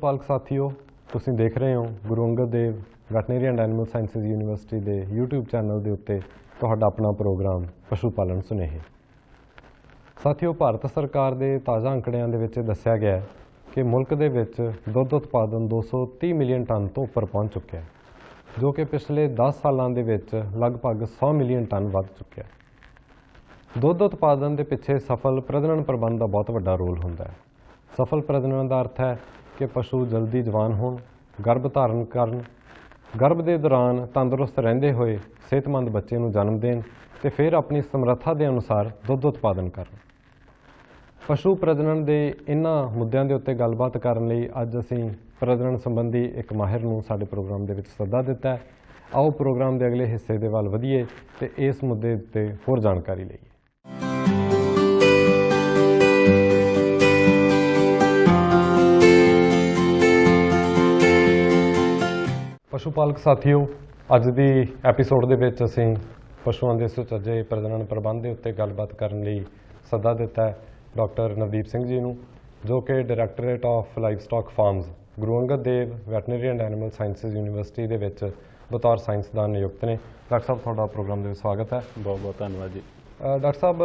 ਪਾਲਕ ਸਾਥੀਓ, ਤੁਸੀਂ ਦੇਖ ਰਹੇ ਹੋ Guru Angad Dev veterinary and animal sciences university ਦੇ YouTube ਚੈਨਲ ਦੇ ਉੱਤੇ ਤੁਹਾਡਾ ਆਪਣਾ ਪ੍ਰੋਗਰਾਮ ਪਸ਼ੂ ਪਾਲਣ ਸੁਨੇਹੇ। ਸਾਥੀਓ, ਭਾਰਤ ਸਰਕਾਰ ਦੇ ਤਾਜ਼ਾ ਅੰਕੜਿਆਂ ਦੇ ਵਿੱਚ ਦੱਸਿਆ ਗਿਆ ਹੈ ਕਿ ਮੁਲਕ ਦੇ ਵਿੱਚ ਦੁੱਧ ਉਤਪਾਦਨ 230 ਮਿਲੀਅਨ ਟਨ ਤੋਂ ਉੱਪਰ ਪਹੁੰਚ ਚੁੱਕਿਆ ਹੈ, ਜੋ ਕਿ ਪਿਛਲੇ 10 ਸਾਲਾਂ ਦੇ ਵਿੱਚ ਲਗਭਗ 100 ਮਿਲੀਅਨ ਟਨ ਵੱਧ ਚੁੱਕਿਆ ਹੈ। ਦੁੱਧ ਉਤਪਾਦਨ ਦੇ ਪਿੱਛੇ ਸਫਲ ਪ੍ਰਜਨਨ ਪ੍ਰਬੰਧ ਦਾ ਬਹੁਤ ਵੱਡਾ ਰੋਲ ਹੁੰਦਾ ਹੈ। ਸਫਲ ਪ੍ਰਜਨਨ ਦਾ ਅਰਥ ਹੈ ਕਿ ਪਸ਼ੂ ਜਲਦੀ ਜਵਾਨ ਹੋਣ, ਗਰਭ ਧਾਰਨ ਕਰਨ, ਗਰਭ ਦੇ ਦੌਰਾਨ ਤੰਦਰੁਸਤ ਰਹਿੰਦੇ ਹੋਏ ਸਿਹਤਮੰਦ ਬੱਚੇ ਨੂੰ ਜਨਮ ਦੇਣ ਤੇ ਫਿਰ ਆਪਣੀ ਸਮਰੱਥਾ ਦੇ ਅਨੁਸਾਰ ਦੁੱਧ ਉਤਪਾਦਨ ਕਰਨ। ਪਸ਼ੂ ਪ੍ਰਜਨਨ ਦੇ ਇਹਨਾਂ ਮੁੱਦਿਆਂ ਦੇ ਉੱਤੇ ਗੱਲਬਾਤ ਕਰਨ ਲਈ ਅੱਜ ਅਸੀਂ ਪ੍ਰਜਨਨ ਸੰਬੰਧੀ ਇੱਕ ਮਾਹਿਰ ਨੂੰ ਸਾਡੇ ਪ੍ਰੋਗਰਾਮ ਦੇ ਵਿੱਚ ਸੱਦਾ ਦਿੱਤਾ ਹੈ। ਆਓ ਪ੍ਰੋਗਰਾਮ ਦੇ ਅਗਲੇ ਹਿੱਸੇ ਦੇ ਵੱਲ ਵਧੀਏ ਤੇ ਇਸ ਮੁੱਦੇ ਉੱਤੇ ਹੋਰ ਜਾਣਕਾਰੀ ਲਈਏ। ਪਸ਼ੂ ਪਾਲਕ ਸਾਥੀਓ ਅੱਜ ਦੀ ਐਪੀਸੋਡ ਦੇ ਵਿੱਚ ਅਸੀਂ ਪਸ਼ੂਆਂ ਦੇ ਸੁਚੱਜੇ ਪ੍ਰਜਨਨ ਪ੍ਰਬੰਧ ਦੇ ਉੱਤੇ ਗੱਲਬਾਤ ਕਰਨ ਲਈ ਸੱਦਾ ਦਿੱਤਾ ਹੈ ਡਾਕਟਰ ਨਵਦੀਪ ਸਿੰਘ ਜੀ ਨੂੰ ਜੋ ਕਿ directorate of livestock farms Guru Angad Dev veterinary and animal sciences university ਦੇ ਵਿੱਚ ਬਤੌਰ ਸਾਇੰਸਦਾਨ ਨਿਯੁਕਤ ਨੇ। ਡਾਕਟਰ ਸਾਹਿਬ ਤੁਹਾਡਾ ਪ੍ਰੋਗਰਾਮ ਦੇ ਵਿੱਚ ਸਵਾਗਤ ਹੈ। ਬਹੁਤ ਬਹੁਤ ਧੰਨਵਾਦ ਜੀ। ਡਾਕਟਰ ਸਾਹਿਬ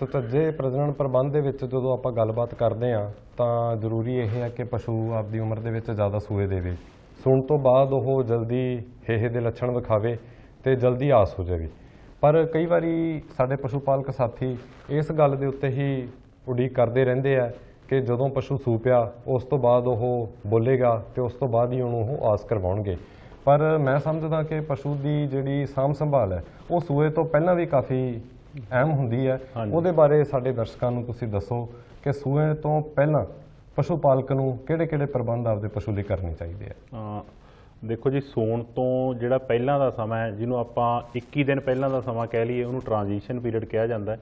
ਸੁਚੱਜੇ ਪ੍ਰਜਨਨ ਪ੍ਰਬੰਧ ਦੇ ਵਿੱਚ ਜਦੋਂ ਆਪਾਂ ਗੱਲਬਾਤ ਕਰਦੇ ਹਾਂ ਤਾਂ ਜ਼ਰੂਰੀ ਇਹ ਹੈ ਕਿ ਪਸ਼ੂ ਆਪਦੀ ਉਮਰ ਦੇ ਵਿੱਚ ਜ਼ਿਆਦਾ ਸੂਏ ਦੇਵੇ। ਸੂਣ ਤੋਂ ਬਾਅਦ ਉਹ ਜਲਦੀ ਹੇਹੇ ਦੇ ਲੱਛਣ ਵਿਖਾਵੇ ਤੇ ਜਲਦੀ ਆਸ ਹੋ ਜਾਵੇ। ਪਰ ਕਈ ਵਾਰੀ ਸਾਡੇ ਪਸ਼ੂ ਪਾਲਕ ਸਾਥੀ ਇਸ ਗੱਲ ਦੇ ਉੱਤੇ ਹੀ ਉਡੀਕ ਕਰਦੇ ਰਹਿੰਦੇ ਆ ਕਿ ਜਦੋਂ ਪਸ਼ੂ ਸੂ ਪਿਆ ਉਸ ਤੋਂ ਬਾਅਦ ਉਹ ਬੋਲੇਗਾ ਤੇ ਉਸ ਤੋਂ ਬਾਅਦ ਹੀ ਉਹਨੂੰ ਉਹ ਆਸ ਕਰਵਾਉਣਗੇ। ਪਰ ਮੈਂ ਸਮਝਦਾ ਕਿ ਪਸ਼ੂ ਦੀ ਜਿਹੜੀ ਸਾਂਭ ਸੰਭਾਲ ਹੈ ਉਹ ਸੂਏ ਤੋਂ ਪਹਿਲਾਂ ਵੀ ਕਾਫੀ ਅਹਿਮ ਹੁੰਦੀ ਹੈ। ਉਹਦੇ ਬਾਰੇ ਸਾਡੇ ਦਰਸ਼ਕਾਂ ਨੂੰ ਤੁਸੀਂ ਦੱਸੋ ਕਿ ਸੂਏ ਤੋਂ ਪਹਿਲਾਂ ਪਸ਼ੂ ਪਾਲਕ ਨੂੰ ਕਿਹੜੇ-ਕਿਹੜੇ ਪ੍ਰਬੰਧ ਆਪਦੇ ਪਸ਼ੂ ਲਈ ਕਰਨੇ ਚਾਹੀਦੇ ਆ? ਦੇਖੋ ਜੀ ਸੌਣ ਤੋਂ ਜਿਹੜਾ ਪਹਿਲਾਂ ਦਾ ਸਮਾਂ ਹੈ ਜਿਹਨੂੰ ਆਪਾਂ 21 ਦਿਨ ਪਹਿਲਾਂ ਦਾ ਸਮਾਂ ਕਹਿ ਲਈਏ ਉਹਨੂੰ ਟ੍ਰਾਂਜੀਸ਼ਨ ਪੀਰੀਅਡ ਕਿਹਾ ਜਾਂਦਾ ਹੈ।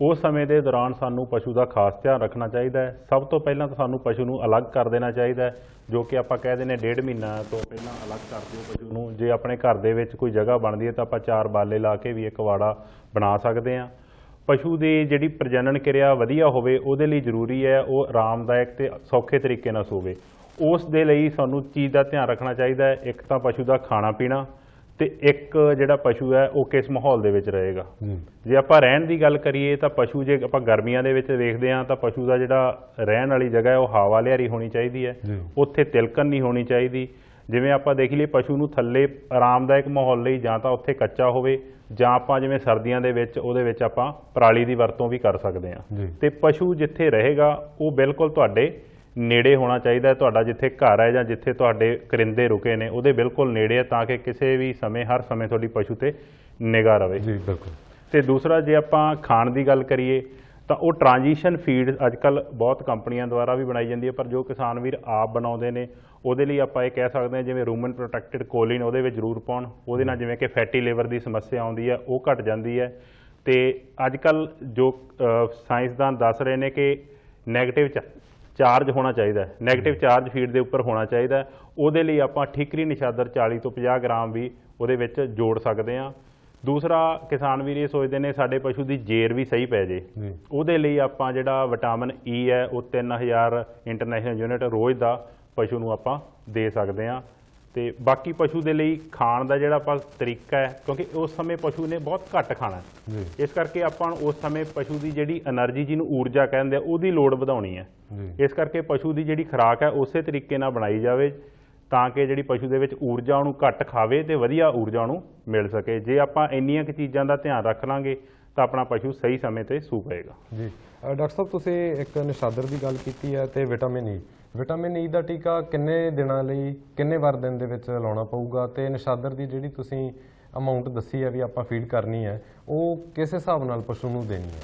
ਉਸ ਸਮੇਂ ਦੇ ਦੌਰਾਨ ਸਾਨੂੰ ਪਸ਼ੂ ਦਾ ਖਾਸ ਧਿਆਨ ਰੱਖਣਾ ਚਾਹੀਦਾ ਹੈ। ਸਭ ਤੋਂ ਪਹਿਲਾਂ ਤਾਂ ਸਾਨੂੰ ਪਸ਼ੂ ਨੂੰ ਅਲੱਗ ਕਰ ਦੇਣਾ ਚਾਹੀਦਾ ਹੈ ਜੋ ਕਿ ਆਪਾਂ ਕਹਿ ਦਿੰਦੇ ਡੇਢ ਮਹੀਨਾ ਤੋਂ ਪਹਿਲਾਂ ਅਲੱਗ ਕਰ ਦਿਓ ਪਸ਼ੂ ਨੂੰ। ਜੇ ਆਪਣੇ ਘਰ ਦੇ ਵਿੱਚ ਕੋਈ ਜਗ੍ਹਾ ਬਣਦੀ ਹੈ ਤਾਂ ਆਪਾਂ ਚਾਰ ਬਾਲੇ ਲਾ ਕੇ ਵੀ ਇੱਕ ਵਾੜਾ ਬਣਾ ਸਕਦੇ ਹਾਂ। ਪਸ਼ੂ ਦੀ ਜਿਹੜੀ ਪ੍ਰਜਨਨ ਕਿਰਿਆ ਵਧੀਆ ਹੋਵੇ ਉਹਦੇ ਲਈ ਜ਼ਰੂਰੀ ਹੈ ਉਹ ਆਰਾਮਦਾਇਕ ਤੇ ਸੌਖੇ ਤਰੀਕੇ ਨਾਲ ਸੋਵੇ। ਉਸ ਦੇ ਲਈ ਸਾਨੂੰ ਚੀਜ਼ ਦਾ ਧਿਆਨ ਰੱਖਣਾ ਚਾਹੀਦਾ ਹੈ। ਇੱਕ ਤਾਂ ਪਸ਼ੂ ਦਾ ਖਾਣਾ ਪੀਣਾ ਤੇ ਇੱਕ ਜਿਹੜਾ ਪਸ਼ੂ ਹੈ ਉਹ ਕਿਸ ਮਾਹੌਲ ਦੇ ਵਿੱਚ ਰਹੇਗਾ। ਜੀ ਆਪਾਂ ਰਹਿਣ ਦੀ ਗੱਲ ਕਰੀਏ ਤਾਂ ਪਸ਼ੂ ਜੇ ਆਪਾਂ ਗਰਮੀਆਂ ਦੇ ਵਿੱਚ ਵੇਖਦੇ ਹਾਂ ਤਾਂ ਪਸ਼ੂ ਦਾ ਜਿਹੜਾ ਰਹਿਣ ਵਾਲੀ ਜਗ੍ਹਾ ਹੈ ਉਹ ਹਵਾ ਲਿਆਰੀ ਹੋਣੀ ਚਾਹੀਦੀ ਹੈ। ਉੱਥੇ ਤਿਲਕਣ ਨਹੀਂ ਹੋਣੀ ਚਾਹੀਦੀ। ਜਿਵੇਂ ਆਪਾਂ ਦੇਖ ਲਈਏ ਪਸ਼ੂ ਨੂੰ ਥੱਲੇ ਆਰਾਮਦਾਇਕ ਮਾਹੌਲ ਲਈ ਜਾਂ ਤਾਂ ਉੱਥੇ ਕੱਚਾ ਹੋਵੇ ਜਾਂ ਆਪਾਂ ਜਿਵੇਂ ਸਰਦੀਆਂ ਦੇ ਵਿੱਚ ਉਹਦੇ ਵਿੱਚ ਆਪਾਂ ਪਰਾਲੀ ਦੀ ਵਰਤੋਂ ਵੀ ਕਰ ਸਕਦੇ ਹਾਂ। ਤੇ ਪਸ਼ੂ ਜਿੱਥੇ ਰਹੇਗਾ ਉਹ ਬਿਲਕੁਲ ਤੁਹਾਡੇ ਨੇੜੇ ਹੋਣਾ ਚਾਹੀਦਾ ਹੈ। ਤੁਹਾਡਾ ਜਿੱਥੇ ਘਰ ਹੈ ਜਾਂ ਜਿੱਥੇ ਤੁਹਾਡੇ ਕਰਿੰਦੇ ਰੁਕੇ ਨੇ ਉਹਦੇ ਬਿਲਕੁਲ ਨੇੜੇ ਹੈ ਤਾਂ ਕਿ ਕਿਸੇ ਵੀ ਸਮੇਂ ਹਰ ਸਮੇਂ ਤੁਹਾਡੀ ਪਸ਼ੂ ਤੇ ਨਿਗਾਹ ਰਵੇ। ਜੀ ਬਿਲਕੁਲ। ਤੇ ਦੂਸਰਾ ਜੇ ਆਪਾਂ ਖਾਣ ਦੀ ਗੱਲ ਕਰੀਏ ਤਾਂ ਉਹ ਟ੍ਰਾਂਜੀਸ਼ਨ ਫੀਡ ਅੱਜਕੱਲ ਬਹੁਤ ਕੰਪਨੀਆਂ ਦੁਆਰਾ ਵੀ ਬਣਾਈ ਜਾਂਦੀ ਹੈ, ਪਰ ਜੋ ਕਿਸਾਨ ਵੀਰ ਆਪ ਬਣਾਉਂਦੇ ਨੇ, ਉਹਦੇ ਲਈ ਆਪਾਂ ਇਹ ਕਹਿ ਸਕਦੇ ਹਾਂ, ਜਿਵੇਂ ਰੂਮਨ ਪ੍ਰੋਟੈਕਟਡ ਕੋਲਿਨ ਉਹਦੇ ਵਿੱਚ ਜ਼ਰੂਰ ਪਾਉਣ। ਉਹਦੇ ਨਾਲ ਜਿਵੇਂ ਕਿ ਫੈਟੀ ਲਿਵਰ ਦੀ ਸਮੱਸਿਆ ਆਉਂਦੀ ਹੈ, ਉਹ ਘਟ ਜਾਂਦੀ ਹੈ। ਤੇ ਅੱਜਕੱਲ ਜੋ ਸਾਇੰਸਦਾਨ ਦੱਸ ਰਹੇ ਨੇ ਕਿ 네ਗੇਟਿਵ ਚਾਰਜ ਹੋਣਾ ਚਾਹੀਦਾ ਹੈ। 네ਗੇਟਿਵ ਚਾਰਜ ਫੀਡ ਦੇ ਉੱਪਰ ਹੋਣਾ ਚਾਹੀਦਾ ਉਹਦੇ ਲਈ ਆਪਾਂ ਠੀਕਰੀ ਨਿਸ਼ਾਦਰ 40 ਤੋਂ 50 ਗ੍ਰਾਮ ਵੀ ਉਹਦੇ ਵਿੱਚ ਜੋੜ ਸਕਦੇ ਹਾਂ। ਦੂਸਰਾ ਕਿਸਾਨ ਵੀਰ ਇਹ ਸੋਚਦੇ ਨੇ ਸਾਡੇ ਪਸ਼ੂ ਦੀ ਜੇਰ ਵੀ ਸਹੀ ਪੈ ਜੇ। ਉਹਦੇ ਲਈ ਆਪਾਂ ਜਿਹੜਾ ਵਿਟਾਮਿਨ ਈ ਹੈ ਉਹ 3000 ਇੰਟਰਨੈਸ਼ਨਲ ਯੂਨਿਟ ਰੋਜ਼ ਦਾ ਪਸ਼ੂ ਨੂੰ ਆਪਾਂ ਦੇ ਸਕਦੇ ਆ ਤੇ ਬਾਕੀ ਪਸ਼ੂ ਦੇ ਲਈ ਖਾਣ ਦਾ ਜਿਹੜਾ ਆਪਾਂ ਤਰੀਕਾ ਹੈ ਕਿਉਂਕਿ ਉਸ ਸਮੇਂ ਪਸ਼ੂ ਨੇ ਬਹੁਤ ਘੱਟ ਖਾਣਾ ਇਸ ਕਰਕੇ ਆਪਾਂ ਉਸ ਸਮੇਂ ਪਸ਼ੂ ਦੀ ਜਿਹੜੀ એનર્ਜੀ ਜਿਹਨੂੰ ਊਰਜਾ ਕਹਿੰਦੇ ਆ ਉਹਦੀ ਲੋੜ ਵਧਾਉਣੀ ਹੈ। ਇਸ ਕਰਕੇ ਪਸ਼ੂ ਦੀ ਜਿਹੜੀ ਖੁਰਾਕ ਹੈ ਉਸੇ ਤਰੀਕੇ ਨਾਲ ਬਣਾਈ ਜਾਵੇ। ਤਾਂ ਕਿ ਜਿਹੜੀ ਪਸ਼ੂ ਦੇ ਵਿੱਚ ਊਰਜਾ ਉਹਨੂੰ ਘੱਟ ਖਾਵੇ ਤੇ ਵਧੀਆ ਊਰਜਾ ਉਹਨੂੰ ਮਿਲ ਸਕੇ। ਜੇ ਆਪਾਂ ਇੰਨੀਆਂ ਕਿ ਚੀਜ਼ਾਂ ਦਾ ਧਿਆਨ ਰੱਖ ਲਾਂਗੇ, ਤਾਂ ਆਪਣਾ ਪਸ਼ੂ ਸਹੀ ਸਮੇਂ ਤੇ ਸੂ ਪਏਗਾ। ਜੀ। ਡਾਕਟਰ ਸਾਹਿਬ, ਤੁਸੀਂ ਇੱਕ ਨਿਸ਼ਾਦਰ ਦੀ ਗੱਲ ਕੀਤੀ ਹੈ ਤੇ ਵਿਟਾਮਿਨ ਈ। ਵਿਟਾਮਿਨ ਈ ਦਾ ਟੀਕਾ ਕਿੰਨੇ ਦਿਨਾਂ ਲਈ, ਕਿੰਨੇ ਵਾਰ ਦਿਨ ਦੇ ਵਿੱਚ ਲਾਉਣਾ ਪਊਗਾ? ਤੇ ਨਿਸ਼ਾਦਰ ਦੀ ਜਿਹੜੀ ਤੁਸੀਂ ਅਮਾਉਂਟ ਦੱਸੀ ਹੈ ਵੀ ਆਪਾਂ ਫੀਡ ਕਰਨੀ ਹੈ, ਉਹ ਕਿਸ ਹਿਸਾਬ ਨਾਲ ਪਸ਼ੂ ਨੂੰ ਦੇਣੀ ਹੈ?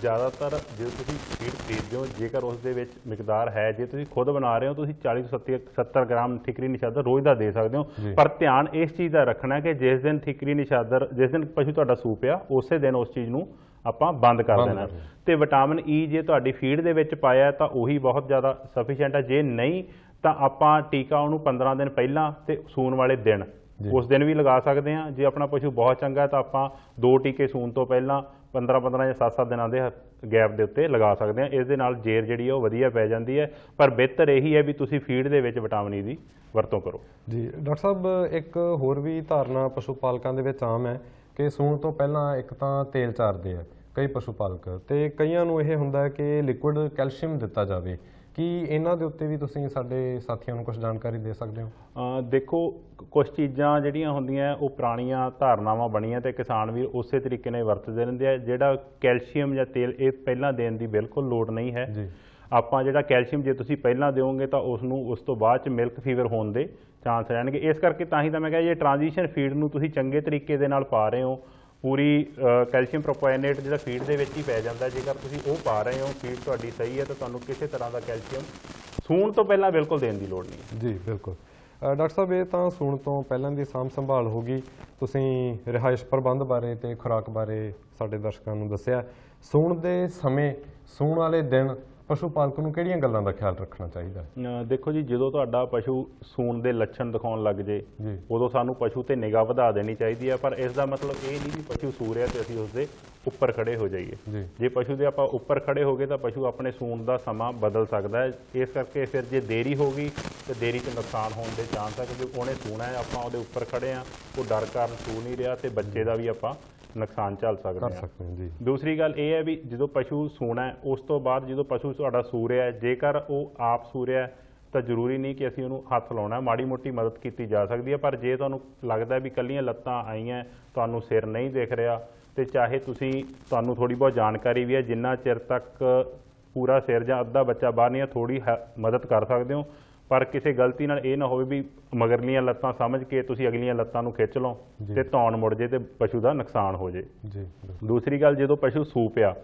ਜ਼ਿਆਦਾਤਰ ਜੇ ਤੁਸੀਂ ਫੀਡ ਖਰੀਦਦੇ ਹੋ ਜੇਕਰ ਉਸ ਦੇ ਵਿੱਚ ਮਿਕਦਾਰ ਹੈ ਜੇ ਤੁਸੀਂ ਖੁਦ ਬਣਾ ਰਹੇ ਹੋ ਤੁਸੀਂ 40 ਤੋਂ 70 70 ਗ੍ਰਾਮ ਠਿਕਰੀ ਨਿਸ਼ਾਦਰ ਰੋਜ਼ ਦਾ ਦੇ ਸਕਦੇ। ਹੋ ਪਰ ਧਿਆਨ ਇਸ ਚੀਜ਼ ਦਾ ਰੱਖਣਾ ਕਿ ਜਿਸ ਦਿਨ ਠਿਕਰੀ ਨਿਸ਼ਾਦਰ ਜਿਸ ਦਿਨ ਪਸ਼ੂ ਤੁਹਾਡਾ ਸੂਪਿਆ ਉਸੇ ਦਿਨ ਉਸ ਚੀਜ਼ ਨੂੰ ਆਪਾਂ ਬੰਦ ਕਰ ਦੇਣਾ। ਤੇ ਵਿਟਾਮਿਨ ਈ ਜੇ ਤੁਹਾਡੀ ਫੀਡ ਦੇ ਵਿੱਚ ਪਾਇਆ ਤਾਂ ਉਹੀ ਬਹੁਤ ਜ਼ਿਆਦਾ ਸਫੀਸ਼ੀਐਂਟ ਹੈ ਜੇ ਨਹੀਂ ਤਾਂ ਆਪਾਂ ਟੀਕਾ ਉਹਨੂੰ 15 ਦਿਨ ਪਹਿਲਾਂ ਤੇ ਸੂਣ ਵਾਲੇ ਦਿਨ। ਉਸ ਦਿਨ ਵੀ ਲਗਾ ਸਕਦੇ ਹਾਂ ਜੇ ਆਪਣਾ ਪਸ਼ੂ ਬਹੁਤ ਚੰਗਾ ਹੈ ਤਾਂ ਆਪਾਂ ਦੋ ਟੀਕੇ ਸੂਣ ਤੋਂ ਪਹਿਲਾਂ 15 15 ਜਾਂ 7 7 ਦਿਨਾਂ ਦੇ ਗੈਪ ਦੇ ਉੱਤੇ ਲਗਾ ਸਕਦੇ ਹਾਂ ਇਸ ਦੇ ਨਾਲ ਜੇਰ ਜਿਹੜੀ ਹੈ ਉਹ ਵਧੀਆ ਪੈ ਜਾਂਦੀ ਹੈ। ਪਰ ਬਿਹਤਰ ਇਹੀ ਹੈ ਵੀ ਤੁਸੀਂ ਫੀਡ ਦੇ ਵਿੱਚ ਵਿਟਾਮਿਨ ਈ e ਦੀ ਵਰਤੋਂ ਕਰੋ। ਜੀ, ਡਾਕਟਰ ਸਾਹਿਬ, ਇੱਕ ਹੋਰ ਵੀ ਧਾਰਨਾ ਪਸ਼ੂ ਪਾਲਕਾਂ ਦੇ ਵਿੱਚ ਆਮ ਹੈ ਕਿ ਸੂਣ ਤੋਂ ਪਹਿਲਾਂ ਇੱਕ ਤਾਂ ਤੇਲ ਚਾਰਦੇ ਆ, ਕਈ ਪਸ਼ੂ ਪਾਲਕ। ਤੇ ਕਈਆਂ ਨੂੰ ਇਹ ਹੁੰਦਾ ਕਿ ਲਿਕੁਇਡ ਕੈਲਸ਼ੀਅਮ ਦਿੱਤਾ ਜਾਵੇ। ਕੀ ਇਹਨਾਂ ਦੇ ਉੱਤੇ ਵੀ ਤੁਸੀਂ ਸਾਡੇ ਸਾਥੀਆਂ ਨੂੰ ਕੁਝ ਜਾਣਕਾਰੀ ਦੇ ਸਕਦੇ ਹੋ? ਦੇਖੋ ਕੁਝ ਚੀਜ਼ਾਂ ਜਿਹੜੀਆਂ ਹੁੰਦੀਆਂ ਉਹ ਪੁਰਾਣੀਆਂ ਧਾਰਨਾਵਾਂ ਬਣੀਆਂ ਤੇ ਕਿਸਾਨ ਵੀਰ ਉਸੇ ਤਰੀਕੇ ਨਾਲ ਵਰਤਦੇ ਰਹਿੰਦੇ ਆ। ਜਿਹੜਾ ਕੈਲਸ਼ੀਅਮ ਜਾਂ ਤੇਲ ਇਹ ਪਹਿਲਾਂ ਦੇਣ ਦੀ ਬਿਲਕੁਲ ਲੋੜ ਨਹੀਂ ਹੈ। ਜੀ। ਆਪਾਂ ਜਿਹੜਾ ਕੈਲਸ਼ੀਅਮ ਜੇ ਤੁਸੀਂ ਪਹਿਲਾਂ ਦਿਓਗੇ ਤਾਂ ਉਸ ਨੂੰ ਉਸ ਤੋਂ ਬਾਅਦ ਚ ਮਿਲਕ ਫੀਵਰ ਹੋਣ ਦੇ ਚਾਂਸ ਰਹਿਣਗੇ। ਇਸ ਕਰਕੇ ਤਾਂ ਹੀ ਤਾਂ ਮੈਂ ਕਿਹਾ ਇਹ ਟ੍ਰਾਂਜੀਸ਼ਨ ਫੀਡ ਨੂੰ ਤੁਸੀਂ ਚੰਗੇ ਤਰੀਕੇ ਦੇ ਨਾਲ ਪਾ ਰਹੇ ਹੋ। ਪੂਰੀ ਕੈਲਸ਼ੀਅਮ ਪ੍ਰੋਪਾਇਨੇਟ ਜਿਹੜਾ ਫੀਡ ਦੇ ਵਿੱਚ ਹੀ ਪੈ ਜਾਂਦਾ, ਜੇਕਰ ਤੁਸੀਂ ਉਹ ਪਾ ਰਹੇ ਹੋ, ਫੀਡ ਤੁਹਾਡੀ ਸਹੀ ਹੈ, ਤਾਂ ਤੁਹਾਨੂੰ ਕਿਸੇ ਤਰ੍ਹਾਂ ਦਾ ਕੈਲਸ਼ੀਅਮ ਸੂਣ ਤੋਂ ਪਹਿਲਾਂ ਬਿਲਕੁਲ ਦੇਣ ਦੀ ਲੋੜ ਨਹੀਂ ਹੈ। ਜੀ, ਬਿਲਕੁਲ। ਡਾਕਟਰ ਸਾਹਿਬ, ਇਹ ਤਾਂ ਸੂਣ ਤੋਂ ਪਹਿਲਾਂ ਦੀ ਸਾਂਭ ਸੰਭਾਲ ਹੋ ਗਈ। ਤੁਸੀਂ ਰਿਹਾਇਸ਼ ਪ੍ਰਬੰਧ ਬਾਰੇ ਤੇ ਖੁਰਾਕ ਬਾਰੇ ਸਾਡੇ ਦਰਸ਼ਕਾਂ ਨੂੰ ਦੱਸਿਆ। ਸੂਣ ਦੇ ਸਮੇਂ, ਸੂਣ ਵਾਲੇ ਦਿਨ ਪਸ਼ੂ ਪਾਲਕ ਨੂੰ ਕਿਹੜੀਆਂ ਗੱਲਾਂ ਦਾ ਖਿਆਲ ਰੱਖਣਾ ਚਾਹੀਦਾ? ਹੈ ਦੇਖੋ ਜੀ ਜਦੋਂ ਤੁਹਾਡਾ ਪਸ਼ੂ ਸੂਣ ਦੇ ਲੱਛਣ ਦਿਖਾਉਣ ਲੱਗ ਜੇ ਉਦੋਂ ਸਾਨੂੰ ਪਸ਼ੂ ਤੇ ਨਿਗਾਹ ਵਧਾ ਦੇਣੀ ਚਾਹੀਦੀ ਹੈ ਪਰ ਇਸ ਦਾ ਮਤਲਬ ਇਹ ਨਹੀਂ ਕਿ ਪਸ਼ੂ ਸੂ ਰਿਹਾ ਤੇ ਅਸੀਂ ਉਸ ਦੇ ਉੱਪਰ ਖੜੇ ਹੋ ਜਾਈਏ। ਜੀ। ਜੇ ਪਸ਼ੂ ਦੇ ਆਪਾਂ ਉੱਪਰ ਖੜੇ ਹੋ ਗਏ ਤਾਂ ਪਸ਼ੂ ਆਪਣੇ ਸੂਣ ਦਾ ਸਮਾਂ ਬਦਲ ਸਕਦਾ ਹੈ। ਇਸ ਕਰਕੇ ਫਿਰ ਜੇ ਦੇਰੀ ਹੋ ਗਈ ਤੇ ਦੇਰੀ 'ਚ ਨੁਕਸਾਨ ਹੋਣ ਦੇ ਚਾਂਸ ਹੈ ਕਿਉਂਕਿ ਉਹਨੇ ਸੂਣਾ ਹੈ ਆਪਾਂ ਉਹਦੇ ਉੱਪਰ ਖੜੇ ਆ ਉਹ ਡਰ ਕਾਰਨ ਸੂ ਨਹੀਂ ਰਿਹਾ ਤੇ ਬੱਚੇ ਦਾ ਵੀ ਆਪਾਂ ਨੁਕਸਾਨ ਝੱਲ ਕਰ ਸਕਦੇ ਹਾਂ ਸਕਦੇ ਹਾਂ ਜੀ। ਦੂਸਰੀ ਗੱਲ ਇਹ ਹੈ ਵੀ ਜਦੋਂ ਪਸ਼ੂ ਸੂਣਾ ਹੈ ਉਸ ਤੋਂ ਬਾਅਦ ਜਦੋਂ ਪਸ਼ੂ ਤੁਹਾਡਾ ਸੂ ਰਿਹਾ ਹੈ ਜੇਕਰ ਉਹ ਆਪ ਸੂ ਰਿਹਾ ਹੈ ਤਾਂ ਜ਼ਰੂਰੀ ਨਹੀਂ ਕਿ ਅਸੀਂ ਉਹਨੂੰ ਹੱਥ ਲਾਉਣਾ ਹੈ, ਮਾੜੀ ਮੋਟੀ ਮਦਦ ਕੀਤੀ ਜਾ ਸਕਦੀ ਹੈ ਪਰ ਜੇ ਤੁਹਾਨੂੰ ਲੱਗਦਾ ਹੈ ਵੀ ਕੱਲੀਆਂ ਲੱਤਾਂ ਆਈਆਂ ਤੁਹਾਨੂੰ ਸਿਰ ਨਹੀਂ ਦਿਖ ਰਿਹਾ ਤੇ ਚਾਹੇ ਤੁਸੀਂ ਤੁਹਾਨੂੰ ਥੋੜੀ ਬਹੁਤ ਜਾਣਕਾਰੀ ਵੀ ਹੈ ਜਿੰਨਾ ਚਿਰ ਤੱਕ ਪੂਰਾ ਸਿਰ ਜਾਂ ਅੱਧਾ ਬੱਚਾ ਬਾਹਰ ਨਹੀਂ ਆ ਥੋੜੀ ਮਦਦ ਕਰ ਸਕਦੇ ਹੋ। ਪਰ ਕਿਸੇ ਗਲਤੀ ਨਾਲ ਇਹ ਨਾ ਹੋਵੇ ਵੀ ਮਗਰਲੀਆਂ ਲੱਤਾਂ ਸਮਝ ਕੇ ਤੁਸੀਂ ਅਗਲੀਆਂ ਲੱਤਾਂ ਨੂੰ ਖਿੱਚ ਲਓ। ਤੇ ਧੌਣ ਮੁੜ ਜੇ ਤੇ ਪਸ਼ੂ ਦਾ ਨੁਕਸਾਨ ਹੋ ਜੇ ਜੀ। ਦੂਸਰੀ ਗੱਲ ਜਦੋਂ ਪਸ਼ੂ ਸੂ ਪਿਆ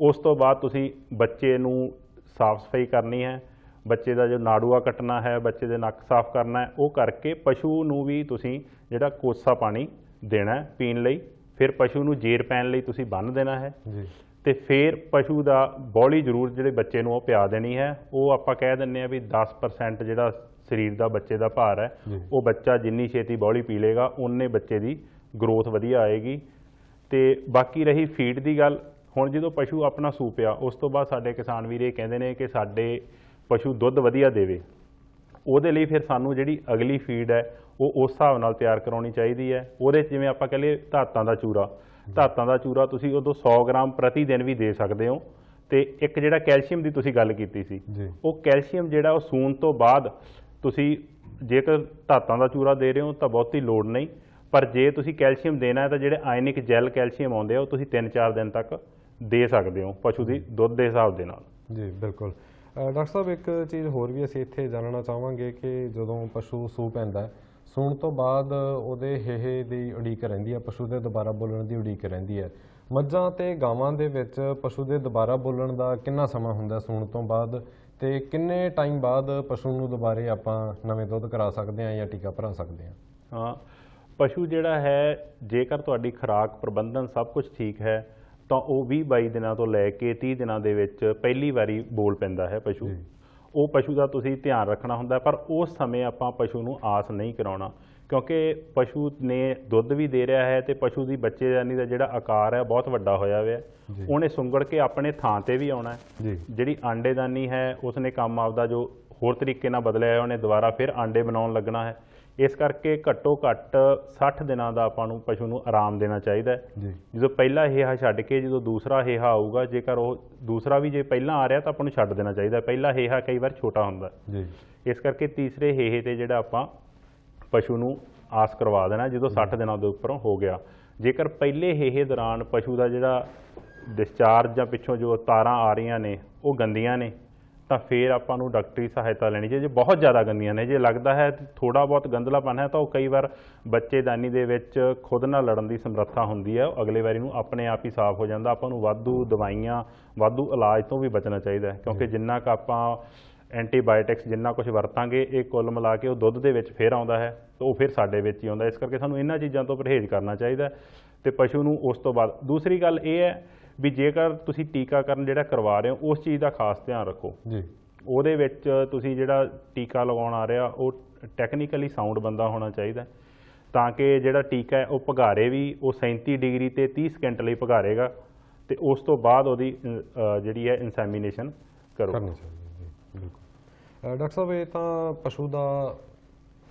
ਉਸ ਤੋਂ ਬਾਅਦ ਤੁਸੀਂ ਬੱਚੇ ਨੂੰ ਸਾਫ਼ ਸਫ਼ਾਈ ਕਰਨੀ ਹੈ ਬੱਚੇ ਦਾ ਜੋ ਨਾੜੂਆ ਕੱਟਣਾ ਹੈ ਬੱਚੇ ਦੇ ਨੱਕ ਸਾਫ਼ ਕਰਨਾ ਹੈ ਉਹ ਕਰਕੇ ਪਸ਼ੂ ਨੂੰ ਵੀ ਤੁਸੀਂ ਜਿਹੜਾ ਕੋਸਾ ਪਾਣੀ ਦੇਣਾ ਪੀਣ ਲਈ ਫਿਰ ਪਸ਼ੂ ਨੂੰ ਜੇਰ ਪੈਣ ਲਈ ਤੁਸੀਂ ਬੰਨ੍ਹ ਦੇਣਾ ਹੈ ਜੀ ਤੇ ਫਿਰ ਪਸ਼ੂ ਦਾ ਬੋਲੀ ਜ਼ਰੂਰ ਜਿਹੜੇ ਬੱਚੇ ਨੂੰ ਉਹ ਪਿਆ ਦੇਣੀ ਹੈ। ਉਹ ਆਪਾਂ ਕਹਿ ਦਿੰਨੇ ਆ ਵੀ 10% ਜਿਹੜਾ ਸਰੀਰ ਦਾ ਬੱਚੇ ਦਾ ਭਾਰ ਹੈ। ਉਹ ਬੱਚਾ ਜਿੰਨੀ ਛੇਤੀ ਬੋਲੀ ਪੀ ਲੇਗਾ ਉਨੇ ਬੱਚੇ ਦੀ ਗਰੋਥ ਵਧੀਆ ਆਏਗੀ। ਤੇ ਬਾਕੀ ਰਹੀ ਫੀਡ ਦੀ ਗੱਲ ਹੁਣ ਜਦੋਂ ਪਸ਼ੂ ਆਪਣਾ ਸੂ ਪਿਆ ਉਸ ਤੋਂ ਬਾਅਦ ਸਾਡੇ ਕਿਸਾਨ ਵੀਰ ਇਹ ਕਹਿੰਦੇ ਨੇ ਕਿ ਸਾਡੇ ਪਸ਼ੂ ਦੁੱਧ ਵਧੀਆ ਦੇਵੇ। ਉਹਦੇ ਲਈ ਫਿਰ ਸਾਨੂੰ ਜਿਹੜੀ ਅਗਲੀ ਫੀਡ ਹੈ ਉਹ ਉਸ ਹਿਸਾਬ ਨਾਲ ਤਿਆਰ ਕਰਾਉਣੀ ਚਾਹੀਦੀ ਹੈ। ਉਹਦੇ ਜਿਵੇਂ ਆਪਾਂ ਕਹ ਲਈਏ ਧਾਤਾਂ ਦਾ ਚੂਰਾ ਧਾਤਾਂ ਦਾ ਚੂਰਾ ਤੁਸੀਂ ਉਦੋਂ 100 ਗ੍ਰਾਮ ਪ੍ਰਤੀ ਦਿਨ ਵੀ ਦੇ ਸਕਦੇ ਹੋ। ਤੇ ਇੱਕ ਜਿਹੜਾ ਕੈਲਸ਼ੀਅਮ ਦੀ ਤੁਸੀਂ ਗੱਲ ਕੀਤੀ ਸੀ ਉਹ ਕੈਲਸ਼ੀਅਮ ਜਿਹੜਾ ਉਹ ਸੂਣ ਤੋਂ ਬਾਅਦ ਤੁਸੀਂ ਜੇਕਰ ਧਾਤਾਂ ਦਾ ਚੂਰਾ ਦੇ ਰਹੇ ਹੋ ਤਾਂ ਬਹੁਤੀ ਲੋੜ ਨਹੀਂ। ਪਰ ਜੇ ਤੁਸੀਂ ਕੈਲਸ਼ੀਅਮ ਦੇਣਾ ਹੈ ਤਾਂ ਜਿਹੜੇ ਆਇਨਿਕ ਜੈਲ ਕੈਲਸ਼ੀਅਮ ਆਉਂਦੇ ਆ ਉਹ ਤੁਸੀਂ 3-4 ਦਿਨ ਤੱਕ ਦੇ ਸਕਦੇ ਹੋ ਪਸ਼ੂ ਦੀ ਦੁੱਧ ਦੇ ਹਿਸਾਬ ਦੇ ਨਾਲ। ਜੀ ਬਿਲਕੁਲ। ਡਾਕਟਰ ਸਾਹਿਬ ਇੱਕ ਚੀਜ਼ ਹੋਰ ਵੀ ਅਸੀਂ ਇੱਥੇ ਜਾਣਨਾ ਚਾਹਾਂਗੇ ਕਿ ਜਦੋਂ ਪਸ਼ੂ ਸੂ ਪੈਂਦਾ ਹੈ, ਸੂਣ ਤੋਂ ਬਾਅਦ ਉਹਦੇ ਹੇਹੇ ਦੀ ਉਡੀਕ ਰਹਿੰਦੀ ਹੈ ਪਸ਼ੂ ਦੇ ਦੁਬਾਰਾ ਬੋਲਣ ਦੀ ਉਡੀਕ ਰਹਿੰਦੀ ਹੈ। ਮੱਝਾਂ ਤੇ ਗਾਵਾਂ ਦੇ ਵਿੱਚ ਪਸ਼ੂ ਦੇ ਦੁਬਾਰਾ ਬੋਲਣ ਦਾ ਕਿੰਨਾ ਸਮਾਂ ਹੁੰਦਾ ਸੂਣ ਤੋਂ ਬਾਅਦ ਤੇ ਕਿੰਨੇ ਟਾਈਮ ਬਾਅਦ ਪਸ਼ੂ ਨੂੰ ਦੁਬਾਰੇ ਆਪਾਂ ਨਵੇਂ ਦੁੱਧ ਕਰਾ ਸਕਦੇ ਹਾਂ ਜਾਂ ਟੀਕਾ ਭਰਾ ਸਕਦੇ ਹਾਂ? ਹਾਂ ਪਸ਼ੂ ਜਿਹੜਾ ਹੈ ਜੇਕਰ ਤੁਹਾਡੀ ਖੁਰਾਕ ਪ੍ਰਬੰਧਨ ਸਭ ਕੁਝ ਠੀਕ ਹੈ ਤਾਂ ਉਹ 20 22 ਦਿਨਾਂ ਤੋਂ ਲੈ ਕੇ 30 ਦਿਨਾਂ ਦੇ ਵਿੱਚ ਪਹਿਲੀ ਵਾਰੀ ਬੋਲ ਪੈਂਦਾ ਹੈ ਪਸ਼ੂ। ਉਹ ਪਸ਼ੂ ਦਾ ਤੁਸੀਂ ਧਿਆਨ ਰੱਖਣਾ ਹੁੰਦਾ ਪਰ ਉਸ ਸਮੇਂ ਆਪਾਂ ਪਸ਼ੂ ਨੂੰ ਆਸ ਨਹੀਂ ਕਰਾਉਣਾ। ਕਿਉਂਕਿ ਪਸ਼ੂ ਨੇ ਦੁੱਧ ਵੀ ਦੇ ਰਿਹਾ ਹੈ ਤੇ ਪਸ਼ੂ ਦੀ ਬੱਚੇ ਜਾਨੀ ਦਾ ਜਿਹੜਾ ਆਕਾਰ ਹੈ ਬਹੁਤ ਵੱਡਾ ਹੋਇਆ ਹੋਇਆ। ਉਹਨੇ ਸੁੰਗੜ ਕੇ ਆਪਣੇ ਥਾਂ ਤੇ ਵੀ ਆਉਣਾ ਹੈ। ਜਿਹੜੀ ਆਂਡੇਦਾਨੀ ਹੈ ਉਸਨੇ ਕੰਮ ਆਪਦਾ ਜੋ ਹੋਰ ਤਰੀਕੇ ਨਾਲ ਬਦਲਿਆ ਹੈ ਉਹਨੇ ਦੁਬਾਰਾ ਫਿਰ ਆਂਡੇ ਬਣਾਉਣ ਲੱਗਣਾ ਹੈ। ਇਸ ਕਰਕੇ ਘੱਟੋ ਘੱਟ 60 ਦਿਨਾਂ ਦਾ ਆਪਾਂ ਨੂੰ ਪਸ਼ੂ ਨੂੰ ਆਰਾਮ ਦੇਣਾ ਚਾਹੀਦਾ ਹੈ। ਜੀ। ਜਦੋਂ ਪਹਿਲਾ ਹੇਹਾ ਛੱਡ ਕੇ ਜਦੋਂ ਦੂਸਰਾ ਹੇਹਾ ਆਊਗਾ ਜੇਕਰ ਉਹ ਦੂਸਰਾ ਵੀ ਜੇ ਪਹਿਲਾਂ ਆ ਰਿਹਾ ਤਾਂ ਆਪਾਂ ਨੂੰ ਛੱਡ ਦੇਣਾ ਚਾਹੀਦਾ। ਪਹਿਲਾ ਹੇਹਾ ਕਈ ਵਾਰ ਛੋਟਾ ਹੁੰਦਾ। ਜੀ। ਇਸ ਕਰਕੇ ਤੀਸਰੇ ਹੇਹੇ ਤੇ ਜਿਹੜਾ ਆਪਾਂ ਪਸ਼ੂ ਨੂੰ ਆਸ ਕਰਵਾ ਦੇਣਾ ਜਦੋਂ 60 ਦਿਨਾਂ ਦੇ ਉੱਪਰੋਂ ਹੋ ਗਿਆ। ਜੇਕਰ ਪਹਿਲੇ ਹੇਹੇ ਦੌਰਾਨ ਪਸ਼ੂ ਦਾ ਜਿਹੜਾ ਡਿਸਚਾਰਜ ਜਾਂ ਪਿੱਛੋਂ ਜੋ ਤਾਰਾਂ ਆ ਰਹੀਆਂ ਨੇ ਉਹ ਗੰਦੀਆਂ ਨੇ ਤਾਂ ਫਿਰ ਆਪਾਂ ਨੂੰ ਡਾਕਟਰੀ ਸਹਾਇਤਾ ਲੈਣੀ ਚਾਹੀਦੀ ਜੇ ਬਹੁਤ ਜ਼ਿਆਦਾ ਗੰਦੀਆਂ ਨੇ। ਜੇ ਲੱਗਦਾ ਹੈ ਥੋੜਾ ਬਹੁਤ ਗੰਦਲਾਪਨ ਹੈ ਤਾਂ ਉਹ ਕਈ ਵਾਰ ਬੱਚੇਦਾਨੀ ਦੇ ਵਿੱਚ ਖੁਦ ਨਾਲ ਲੜਨ ਦੀ ਸਮਰੱਥਾ ਹੁੰਦੀ ਹੈ। ਉਹ ਅਗਲੇ ਵਾਰੀ ਨੂੰ ਆਪਣੇ ਆਪ ਹੀ ਸਾਫ਼ ਹੋ ਜਾਂਦਾ। ਆਪਾਂ ਨੂੰ ਵਾਧੂ ਦਵਾਈਆਂ, ਵਾਧੂ ਇਲਾਜ ਤੋਂ ਵੀ ਬਚਣਾ ਚਾਹੀਦਾ ਹੈ। ਕਿਉਂਕਿ ਜਿੰਨਾ ਕੁ ਆਪਾਂ ਐਂਟੀਬਾਇਓਟਿਕਸ ਜਿੰਨਾ ਕੁਝ ਵਰਤਾਂਗੇ, ਇਹ ਕੁੱਲ ਮਿਲਾ ਕੇ ਉਹ ਦੁੱਧ ਦੇ ਵਿੱਚ ਫਿਰ ਆਉਂਦਾ ਹੈ। ਤਾਂ ਉਹ ਫਿਰ ਸਾਡੇ ਵਿੱਚ ਹੀ ਆਉਂਦਾ ਇਸ ਕਰਕੇ ਸਾਨੂੰ ਇਹਨਾਂ ਚੀਜ਼ਾਂ ਤੋਂ ਪਰਹੇਜ਼ ਕਰਨਾ ਚਾਹੀਦਾ ਹੈ। ਤੇ ਪਸ਼ੂ ਨੂੰ ਉਸ ਤੋਂ ਬਾਅਦ ਦੂਸਰੀ ਗੱਲ ਇਹ ਹੈ ਵੀ ਜੇਕਰ ਤੁਸੀਂ ਟੀਕਾਕਰਨ ਜਿਹੜਾ ਕਰਵਾ ਰਹੇ ਹੋ ਉਸ ਚੀਜ਼ ਦਾ ਖਾਸ ਧਿਆਨ ਰੱਖੋ। ਜੀ। ਉਹਦੇ ਵਿੱਚ ਤੁਸੀਂ ਜਿਹੜਾ ਟੀਕਾ ਲਗਾਉਣ ਆ ਰਿਹਾ ਉਹ ਟੈਕਨੀਕਲੀ ਸਾਊਂਡ ਬੰਦਾ ਹੋਣਾ ਚਾਹੀਦਾ ਤਾਂ ਕਿ ਜਿਹੜਾ ਟੀਕਾ ਹੈ ਉਹ ਭਗਾਰੇ ਵੀ ਉਹ 37 ਡਿਗਰੀ ਤੇ 30 ਸਕਿੰਟ ਲਈ ਭਗਾਰੇਗਾ ਤੇ ਉਸ ਤੋਂ ਬਾਅਦ ਉਹਦੀ ਜਿਹੜੀ ਹੈ ਇਨਸੈਮੀਨੇਸ਼ਨ ਕਰੋ। ਕਰਨੀ ਚਾਹੀਦੀ ਹੈ ਜੀ ਬਿਲਕੁਲ। ਡਾਕਟਰ ਸਾਹਿਬ ਇਹ ਤਾਂ ਪਸ਼ੂ ਦਾ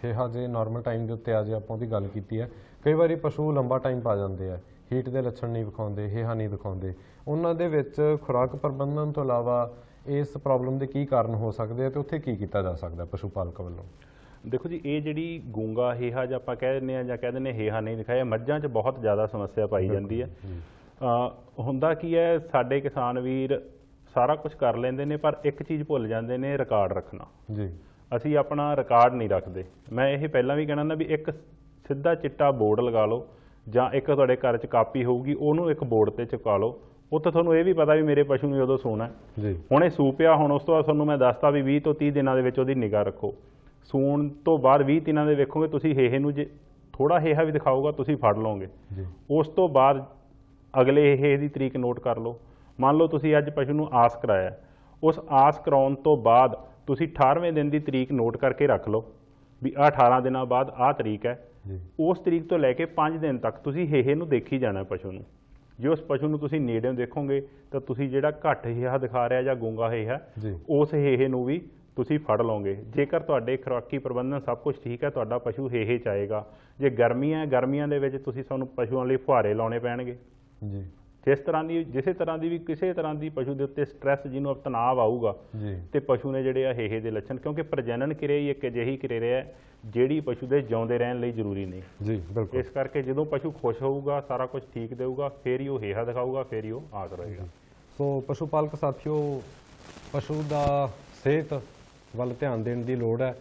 ਹੇਹਾ ਜੇ ਨਾਰਮਲ ਟਾਈਮ ਦੇ ਉੱਤੇ ਆ ਜੇ ਆਪਾਂ ਉਹਦੀ ਗੱਲ ਕੀਤੀ ਹੈ। ਕਈ ਵਾਰੀ ਪਸ਼ੂ ਲੰਬਾ ਟਾਈਮ ਪਾ ਜਾਂਦੇ ਆ। ਹੀਟ ਦੇ ਲੱਛਣ ਨਹੀਂ ਵਿਖਾਉਂਦੇ ਹੇਹਾ ਨਹੀਂ ਦਿਖਾਉਂਦੇ। ਉਹਨਾਂ ਦੇ ਵਿੱਚ ਖੁਰਾਕ ਪ੍ਰਬੰਧਨ ਤੋਂ ਇਲਾਵਾ ਇਸ ਪ੍ਰੋਬਲਮ ਦੇ ਕੀ ਕਾਰਨ ਹੋ ਸਕਦੇ ਆ ਤੇ ਉੱਥੇ ਕੀ ਕੀਤਾ ਜਾ ਸਕਦਾ ਪਸ਼ੂ ਪਾਲਕ ਵੱਲੋਂ? ਦੇਖੋ ਜੀ ਇਹ ਜਿਹੜੀ ਗੂੰਗਾ ਹੇਹਾ ਜਾਂ ਆਪਾਂ ਕਹਿ ਦਿੰਦੇ ਆ ਜਾਂ ਕਹਿ ਦਿੰਦੇ ਹੇਹਾ ਨਹੀਂ ਦਿਖਾਇਆ ਮੱਝਾਂ 'ਚ ਬਹੁਤ ਜ਼ਿਆਦਾ ਸਮੱਸਿਆ ਪਾਈ ਜਾਂਦੀ ਹੈ। ਹੁੰਦਾ ਕੀ ਹੈ ਸਾਡੇ ਕਿਸਾਨ ਵੀਰ ਸਾਰਾ ਕੁਝ ਕਰ ਲੈਂਦੇ ਨੇ ਪਰ ਇੱਕ ਚੀਜ਼ ਭੁੱਲ ਜਾਂਦੇ ਨੇ ਰਿਕਾਰਡ ਰੱਖਣਾ। ਜੀ। ਅਸੀਂ ਆਪਣਾ ਰਿਕਾਰਡ ਨਹੀਂ ਰੱਖਦੇ। ਮੈਂ ਇਹ ਪਹਿਲਾਂ ਵੀ ਕਹਿਣਾ ਨਾ ਵੀ ਇੱਕ ਸਿੱਧਾ ਚਿੱਟਾ ਬੋਰਡ ਲਗਾ ਲਓ ਜਾਂ ਇੱਕ ਤੁਹਾਡੇ ਘਰ 'ਚ ਕਾਪੀ ਹੋਊਗੀ ਉਹਨੂੰ ਇੱਕ ਬੋਰਡ ਤੇ ਚਿਪਕਾ ਲਓ। ਉੱਥੇ ਤੁਹਾਨੂੰ ਇਹ ਵੀ ਪਤਾ ਵੀ ਮੇਰੇ ਪਸ਼ੂ ਨੂੰ ਉਦੋਂ ਸੋਣਾ। ਜੀ। ਹੁਣ ਇਹ ਸੂਪਿਆ ਹੁਣ ਉਸ ਤੋਂ ਬਾਅਦ ਤੁਹਾਨੂੰ ਮੈਂ ਦੱਸਤਾ ਵੀ 20 ਤੋਂ 30 ਦਿਨਾਂ ਦੇ ਵਿੱਚ ਉਹਦੀ ਨਿਗਾਹ ਰੱਖੋ। ਸੂਣ ਤੋਂ ਬਾਅਦ 20 ਦਿਨਾਂ ਦੇ ਵੇਖੋਗੇ ਤੁਸੀਂ ਹੇਹੇ ਨੂੰ ਜੇ ਥੋੜਾ ਹੇਹਾ ਵੀ ਦਿਖਾਊਗਾ ਤੁਸੀਂ ਫੜ ਲਓਗੇ। ਜੀ। ਉਸ ਤੋਂ ਬਾਅਦ ਅਗਲੇ ਹੇਹੇ ਦੀ ਤਰੀਕ ਨੋਟ ਕਰ ਲਓ। ਮੰਨ ਲਓ ਤੁਸੀਂ ਅੱਜ ਪਸ਼ੂ ਨੂੰ ਆਸ ਕਰਾਇਆ। ਉਸ ਆਸ ਕਰਾਉਣ ਤੋਂ ਬਾਅਦ ਤੁਸੀਂ 18ਵੇਂ ਦਿਨ ਦੀ ਤਰੀਕ ਨੋਟ ਕਰਕੇ ਰੱਖ ਲਓ। ਵੀ ਆਹ 18 ਦਿਨਾਂ ਬਾਅਦ ਆਹ ਤਰੀਕ ਹੈ। ਉਸ ਤਰੀਕ ਤੋਂ ਲੈ ਕੇ 5 ਦਿਨ ਤੱਕ ਤੁਸੀਂ ਹੇਹੇ ਨੂੰ ਦੇਖੀ ਜਾਣਾ ਪਸ਼ੂ ਨੂੰ। ਜੇ ਉਸ ਪਸ਼ੂ ਨੂੰ ਤੁਸੀਂ ਨੇੜਿਓਂ ਦੇਖੋਗੇ ਤਾਂ ਤੁਸੀਂ ਜਿਹੜਾ ਘੱਟ ਹੇਹਾ ਦਿਖਾ ਰਿਹਾ ਜਾਂ ਗੁੰਗਾ ਹੇਹਾ ਉਸ ਹੇਹੇ ਨੂੰ ਵੀ ਤੁਸੀਂ ਫੜ ਲਓਗੇ। ਜੇਕਰ ਤੁਹਾਡੇ ਖੁਰਾਕੀ ਪ੍ਰਬੰਧਨ ਸਭ ਕੁਝ ਠੀਕ ਹੈ ਤੁਹਾਡਾ ਪਸ਼ੂ ਹੇਹੇ ਚ ਆਏਗਾ। ਜੇ ਗਰਮੀਆਂ ਹੈ ਗਰਮੀਆਂ ਦੇ ਵਿੱਚ ਤੁਸੀਂ ਸਾਨੂੰ ਪਸ਼ੂਆਂ ਲਈ ਫੁਹਾਰੇ ਲਾਉਣੇ ਪੈਣਗੇ। ਜੀ। ਜਿਸ ਤਰ੍ਹਾਂ ਦੀ ਜਿਸੇ ਤਰ੍ਹਾਂ ਦੀ ਵੀ ਕਿਸੇ ਤਰ੍ਹਾਂ ਦੀ ਪਸ਼ੂ ਦੇ ਉੱਤੇ ਸਟ੍ਰੈਸ ਜਿਹਨੂੰ ਤਣਾਅ ਆਊਗਾ ਤੇ ਪਸ਼ੂ ਨੇ ਜਿਹੜੇ ਆ ਹੇਹੇ ਦੇ ਲੱਛਣ ਕਿਉਂਕਿ ਪ੍ਰਜਨਨ ਕਿਰਿਆ ਹੀ ਇੱਕ ਅਜਿਹੀ ਕਿਰਿਆ ਹੈ ਜਿਹੜੀ ਪਸ਼ੂ ਦੇ ਜਿਉਂਦੇ ਰਹਿਣ ਲਈ ਜ਼ਰੂਰੀ ਨਹੀਂ। ਜੀ ਬਿਲਕੁਲ। ਇਸ ਕਰਕੇ ਜਦੋਂ ਪਸ਼ੂ ਖੁਸ਼ ਹੋਊਗਾ ਸਾਰਾ ਕੁਝ ਠੀਕ ਦੇਊਗਾ ਫੇਰ ਹੀ ਉਹ ਹੇਹਾ ਦਿਖਾਊਗਾ ਫੇਰ ਹੀ ਉਹ ਆਸ ਰਹੇਗਾ। ਸੋ ਪਸ਼ੂ ਪਾਲਕ ਸਾਥੀਓ ਪਸ਼ੂ ਦਾ ਸਿਹਤ ਵੱਲ ਧਿਆਨ ਦੇਣ ਦੀ ਲੋੜ ਹੈ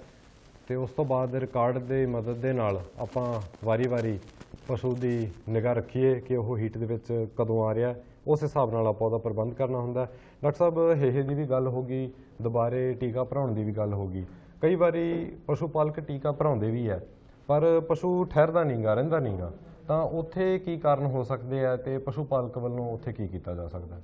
ਤੇ ਉਸ ਤੋਂ ਬਾਅਦ ਰਿਕਾਰਡ ਦੇ ਮਦਦ ਦੇ ਨਾਲ ਆਪਾਂ ਵਾਰੀ-ਵਾਰੀ ਪਸ਼ੂ ਦੀ ਨਿਗਾਹ ਰੱਖੀਏ ਕਿ ਉਹ ਹੀਟ ਦੇ ਵਿੱਚ ਕਦੋਂ ਆ ਰਿਹਾ। ਉਸ ਹਿਸਾਬ ਨਾਲ ਆਪਾਂ ਉਹਦਾ ਪ੍ਰਬੰਧ ਕਰਨਾ ਹੁੰਦਾ। ਡਾਕਟਰ ਸਾਹਿਬ ਹੇਹੇ ਦੀ ਵੀ ਗੱਲ ਹੋ ਗਈ ਦੁਬਾਰੇ ਟੀਕਾ ਭਰਾਉਣ ਦੀ ਵੀ ਗੱਲ ਹੋ ਗਈ ਕਈ ਵਾਰੀ ਪਸ਼ੂ ਪਾਲਕ ਟੀਕਾ ਭਰਾਉਂਦੇ ਵੀ ਹੈ ਪਰ ਪਸ਼ੂ ਠਹਿਰਦਾ ਨਹੀਂਗਾ ਰਹਿੰਦਾ ਨਹੀਂਗਾ ਤਾਂ ਉੱਥੇ ਕੀ ਕਾਰਨ ਹੋ ਸਕਦੇ ਆ ਤੇ ਪਸ਼ੂ ਪਾਲਕ ਵੱਲੋਂ ਉੱਥੇ ਕੀ ਕੀਤਾ ਜਾ ਸਕਦਾ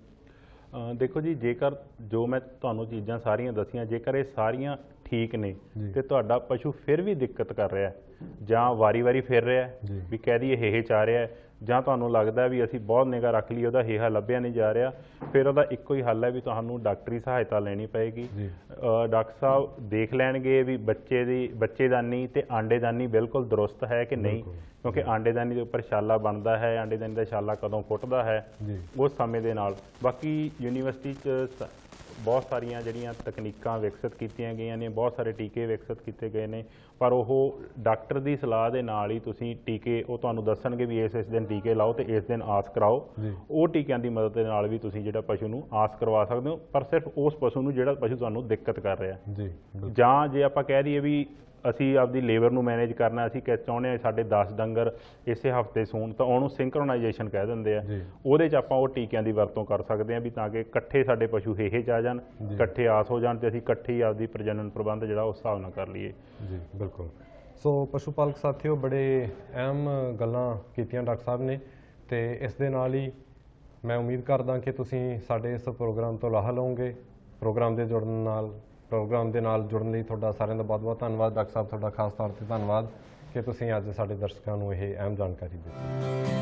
ਦੇਖੋ ਜੀ ਜੇਕਰ ਜੋ ਮੈਂ ਤੁਹਾਨੂੰ ਚੀਜ਼ਾਂ ਸਾਰੀਆਂ ਦੱਸੀਆਂ ਜੇਕਰ ਇਹ ਸਾਰੀਆਂ ਠੀਕ ਨੇ। ਤੇ ਤੁਹਾਡਾ ਪਸ਼ੂ ਫਿਰ ਵੀ ਦਿੱਕਤ ਕਰ ਰਿਹਾ ਹੈ ਜਾਂ ਵਾਰੀ-ਵਾਰੀ ਫਿਰ ਰਿਹਾ ਹੈ। ਵੀ ਕਹਿ ਦਈਏ ਹੇਹੇ ਚ ਰਿਹਾ ਹੈ ਜਾਂ ਤੁਹਾਨੂੰ ਲੱਗਦਾ ਵੀ ਅਸੀਂ ਬਹੁਤ ਨਿਗਾਹ ਰੱਖ ਲਈ ਉਹਦਾ ਹੇਹਾ ਲੱਭਿਆ ਨਹੀਂ ਜਾ ਰਿਹਾ ਫਿਰ ਉਹਦਾ ਇੱਕੋ ਹੀ ਹੱਲ ਹੈ ਵੀ ਤੁਹਾਨੂੰ ਡਾਕਟਰੀ ਸਹਾਇਤਾ ਲੈਣੀ ਪਏਗੀ ਡਾਕਟਰ ਸਾਹਿਬ ਦੇਖ ਲੈਣਗੇ ਵੀ ਬੱਚੇ ਦੀ ਬੱਚੇਦਾਨੀ ਤੇ ਆਂਡੇਦਾਨੀ ਬਿਲਕੁਲ ਦਰੁਸਤ ਹੈ ਕਿ ਨਹੀਂ। ਕਿਉਂਕਿ ਆਂਡੇਦਾਨੀ ਦੇ ਉੱਪਰ ਛਾਲਾ ਬਣਦਾ ਹੈ ਆਂਡੇਦਾਨੀ ਦਾ ਛਾਲਾ ਕਦੋਂ ਫੁੱਟਦਾ ਹੈ ਉਸ ਸਮੇਂ ਦੇ ਨਾਲ ਬਾਕੀ ਯੂਨੀਵਰਸਿਟੀ 'ਚ ਬਹੁਤ ਸਾਰੀਆਂ ਜਿਹੜੀਆਂ ਤਕਨੀਕਾਂ ਵਿਕਸਿਤ ਕੀਤੀਆਂ ਗਈਆਂ ਨੇ ਬਹੁਤ ਸਾਰੇ ਟੀਕੇ ਵਿਕਸਿਤ ਕੀਤੇ ਗਏ ਨੇ ਪਰ ਉਹ ਡਾਕਟਰ ਦੀ ਸਲਾਹ ਦੇ ਨਾਲ ਹੀ ਤੁਸੀਂ ਟੀਕੇ ਉਹ ਤੁਹਾਨੂੰ ਦੱਸਣਗੇ ਵੀ ਇਸ ਇਸ ਦਿਨ ਟੀਕੇ ਲਾਓ ਤੇ ਇਸ ਦਿਨ ਆਸ ਕਰਾਓ। ਉਹ ਟੀਕਿਆਂ ਦੀ ਮਦਦ ਦੇ ਨਾਲ ਵੀ ਤੁਸੀਂ ਜਿਹੜਾ ਪਸ਼ੂ ਨੂੰ ਆਸ ਕਰਵਾ ਸਕਦੇ ਹੋ ਪਰ ਸਿਰਫ ਉਸ ਪਸ਼ੂ ਨੂੰ ਜਿਹੜਾ ਪਸ਼ੂ ਤੁਹਾਨੂੰ ਦਿੱਕਤ ਕਰ ਰਿਹਾ। ਜਾਂ ਜੇ ਆਪਾਂ ਕਹਿ ਦਈਏ ਵੀ ਅਸੀਂ ਆਪਦੀ ਲੇਬਰ ਨੂੰ ਮੈਨੇਜ ਕਰਨਾ ਅਸੀਂ ਕਿ ਚਾਹੁੰਦੇ ਹਾਂ ਸਾਡੇ 10 ਡੰਗਰ ਇਸੇ ਹਫ਼ਤੇ ਸੂਣ ਤਾਂ ਉਹਨੂੰ ਸਿੰਕਰੋਨਾਈਜੇਸ਼ਨ ਕਹਿ ਦਿੰਦੇ ਆ। ਉਹਦੇ 'ਚ ਆਪਾਂ ਉਹ ਟੀਕਿਆਂ ਦੀ ਵਰਤੋਂ ਕਰ ਸਕਦੇ ਹਾਂ ਵੀ ਤਾਂ ਕਿ ਇਕੱਠੇ ਸਾਡੇ ਪਸ਼ੂ ਹੇਹੇ 'ਚ ਆ ਜਾਣ। ਇਕੱਠੇ ਆਸ ਹੋ ਜਾਣ ਤੇ ਅਸੀਂ ਇਕੱਠੇ ਹੀ ਆਪਦੀ ਪ੍ਰਜਨਨ ਪ੍ਰਬੰਧ ਜਿਹੜਾ ਉਸ ਹਿਸਾਬ ਨਾਲ ਕਰ ਲਈਏ। ਜੀ ਬਿਲਕੁਲ। ਸੋ ਪਸ਼ੂ ਪਾਲਕ ਸਾਥੀਓ ਬੜੇ ਅਹਿਮ ਗੱਲਾਂ ਕੀਤੀਆਂ ਡਾਕਟਰ ਸਾਹਿਬ ਨੇ ਤੇ ਇਸ ਦੇ ਨਾਲ ਹੀ ਮੈਂ ਉਮੀਦ ਕਰਦਾ ਕਿ ਤੁਸੀਂ ਸਾਡੇ ਇਸ ਪ੍ਰੋਗਰਾਮ ਤੋਂ ਲਾਹਾ ਲਓਗੇ। ਪ੍ਰੋਗਰਾਮ ਦੇ ਜੁੜਨ ਨਾਲ ਪ੍ਰੋਗਰਾਮ ਦੇ ਨਾਲ ਜੁੜਨ ਲਈ ਤੁਹਾਡਾ ਸਾਰਿਆਂ ਦਾ ਬਹੁਤ-ਬਹੁਤ ਧੰਨਵਾਦ। ਡਾਕਟਰ ਸਾਹਿਬ, ਤੁਹਾਡਾ ਖਾਸ ਤੌਰ ਤੇ ਧੰਨਵਾਦ ਕਿ ਤੁਸੀਂ ਅੱਜ ਸਾਡੇ ਦਰਸ਼ਕਾਂ ਨੂੰ ਇਹ ਅਹਿਮ ਜਾਣਕਾਰੀ ਦਿੱਤੀ।